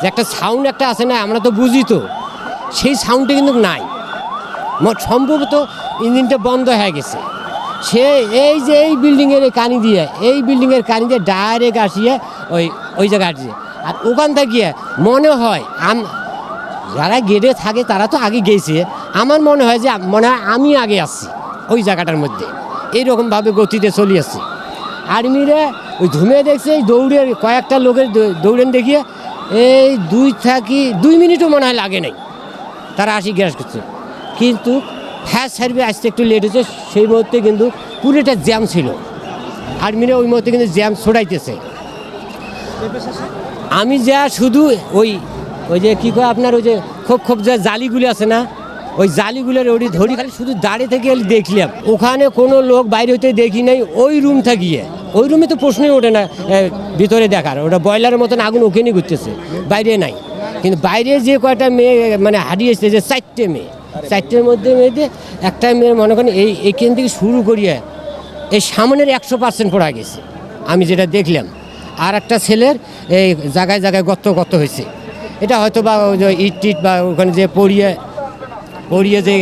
যে একটা সাউন্ড একটা আছে না, আমরা তো বুঝি তো। সেই সাউন্ডটা কিন্তু নাই। সম্ভবত ইঞ্জিনটা বন্ধ হয়ে গেছে। সে এই যে এই বিল্ডিংয়ের এই কানি দিয়ে, এই বিল্ডিংয়ের কানি দিয়ে ডাইরেক্ট আসিয়ে ওই ওই জায়গায় আসছে। আর ওখান থেকে মনে হয় আম যারা গেটে থাকে তারা তো আগে গেছে। আমার মনে হয় যে মনে হয় আমি আগে আসছি ওই জায়গাটার মধ্যে। এইরকমভাবে গতিতে চলে আসছি। আর্মিরা ওই ধুমে দেখছে দৌড়ে কয়েকটা লোকের দৌড়েন দেখিয়ে এই দুই থাকি, দুই মিনিটও মনে হয় লাগে নাই। তারা আসি গ্যাস করছে। কিন্তু ফ্যাস সার্ভিস আসতে একটু লেট হয়েছে। সেই মুহূর্তে কিন্তু পুরোটা জ্যাম ছিল। আর্মিরা ওই মুহূর্তে কিন্তু জ্যাম ছড়াইতেছে। আমি যা শুধু ওই ওই যে কী কয় আপনার ওই যে খোপ খোপ যা জালিগুলি আছে না ওই জালিগুলোর ওটি ধরি, খালি শুধু দাঁড়িয়ে থেকে দেখলাম। ওখানে কোনো লোক বাইরে হইতে দেখি নাই, ওই রুম থাকিয়ে। ওই রুমে তো প্রশ্নই ওঠে না ভিতরে দেখার। ওটা বয়লারের মতন আগুন ওখানেই ঘুরতেছে, বাইরে নাই। কিন্তু বাইরে যে কয়টা মেয়ে মানে হারিয়েছে যে চারটে মেয়ে, চারটের মধ্যে মেয়েদের একটা মেয়ে মনে করেন এই এইখান থেকে শুরু করিয়ে এই সামনের একশো পার্সেন্ট পড়া গেছে, আমি যেটা দেখলাম। আর একটা ছেলের এই জায়গায় জায়গায় গর্ত গর্ত হয়েছে। এটা হয়তো বা ইট টিট বা ওখানে যে পড়িয়ে পড়িয়ে যে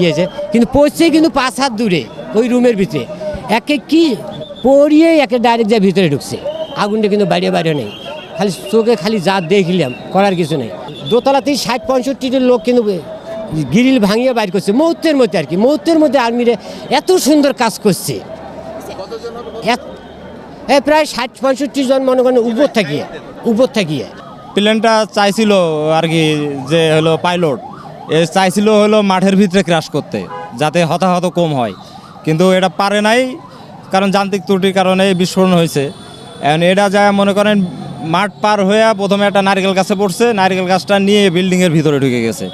ইয়েছে। কিন্তু পড়ছে কিন্তু পাঁচ হাত দূরে, ওই রুমের ভিতরে। একে কি পড়িয়ে একে ডাইরেক্ট যায় ভিতরে ঢুকছে। আগুনটা কিন্তু বাইরে বাইরে নেই। খালি চোখে খালি যা দেখলাম, করার কিছু নেই। দোতলাতেই ষাট পঁয়ষট্টিটির লোক কিন্তু গিরিল ভাঙিয়ে বাইর করছে। মুহূর্তের মধ্যে আর কি, মুহূর্তের মধ্যে আর্মিরে এত সুন্দর কাজ করছে। প্রায় ষাট, পঁয়ষট্টি জন মনে করেন উপর থাকিয়ে উপর থাকিয়ে প্লেনটা চাইছিল আর কি যে হলো পাইলট। চাইছিল হলো মাঠের ভিতরে ক্রাশ করতে যাতে হতাহত কম হয়। কিন্তু এটা পারে নাই কারণ যান্ত্রিক ত্রুটির কারণে বিস্ফোরণ হয়েছে। এখন এটা যা মনে করেন মাঠ পার হয়ে প্রথমে একটা নারকেল গাছে পড়ছে নারকেল গাছটা নিয়ে বিল্ডিংয়ের ভিতরে ঢুকে গেছে।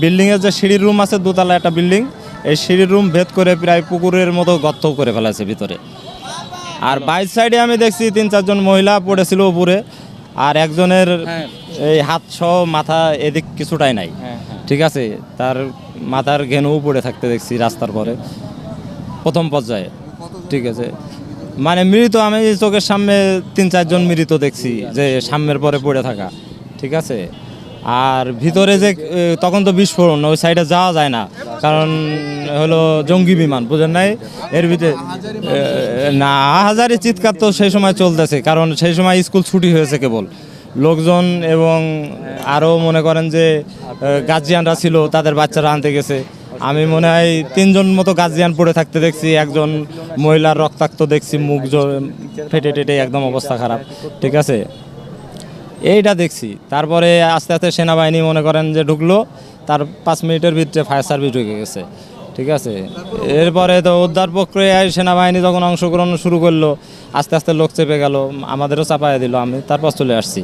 বিল্ডিংয়ের যে সিঁড়ির রুম আছে দোতলা একটা বিল্ডিং এই সিঁড়ির রুম ভেদ করে প্রায় পুকুরের মতো গর্ত করে ফেলেছে ভিতরে। আর বাইর সাইডে আমি দেখছি তিন চারজন মহিলা পড়েছিল উপরে আর একজনের এই হাত সহ মাথা এদিক কিছুটাই নাই। ঠিক আছে? তার মাথার ঘেনু পড়ে থাকতে দেখছি রাস্তার পরে। প্রথম পর্যায়ে। ঠিক আছে? মানে মৃত, আমি চোখের সামনে তিন চারজন মৃত দেখছি, যে সামনের পরে পড়ে থাকা। ঠিক আছে? আর ভিতরে যে তখন তো বিস্ফোরণ, ওই সাইডে যাওয়া যায় না। কারণ হলো জঙ্গি বিমান, বুঝেন নাই? এর ভিতরে না, হাজারি চিৎকার তো সেই সময় চলতেছে, কারণ সেই সময় স্কুল ছুটি হয়েছে কেবল। লোকজন এবং আরও মনে করেন যে গার্জিয়ানরা ছিল, তাদের বাচ্চারা আনতে গেছে। আমি মনে হয় তিনজন মতো গার্জিয়ান পড়ে থাকতে দেখছি, একজন মহিলার রক্তাক্ত দেখছি, মুখ ফেটে টেটে একদম অবস্থা খারাপ। ঠিক আছে? এইটা দেখছি। তারপরে আস্তে আস্তে সেনাবাহিনী মনে করেন যে ঢুকলো, তার পাঁচ মিনিটের ভিতরে ফায়ার সার্ভিস ঢুকে গেছে। ঠিক আছে? এরপরে তো উদ্ধার প্রক্রিয়ায় সেনাবাহিনী যখন অংশগ্রহণ শুরু করল, আস্তে আস্তে লোক চেপে গেল, আমাদেরও চাপায় দিল, আমি তারপর চলে আসছি।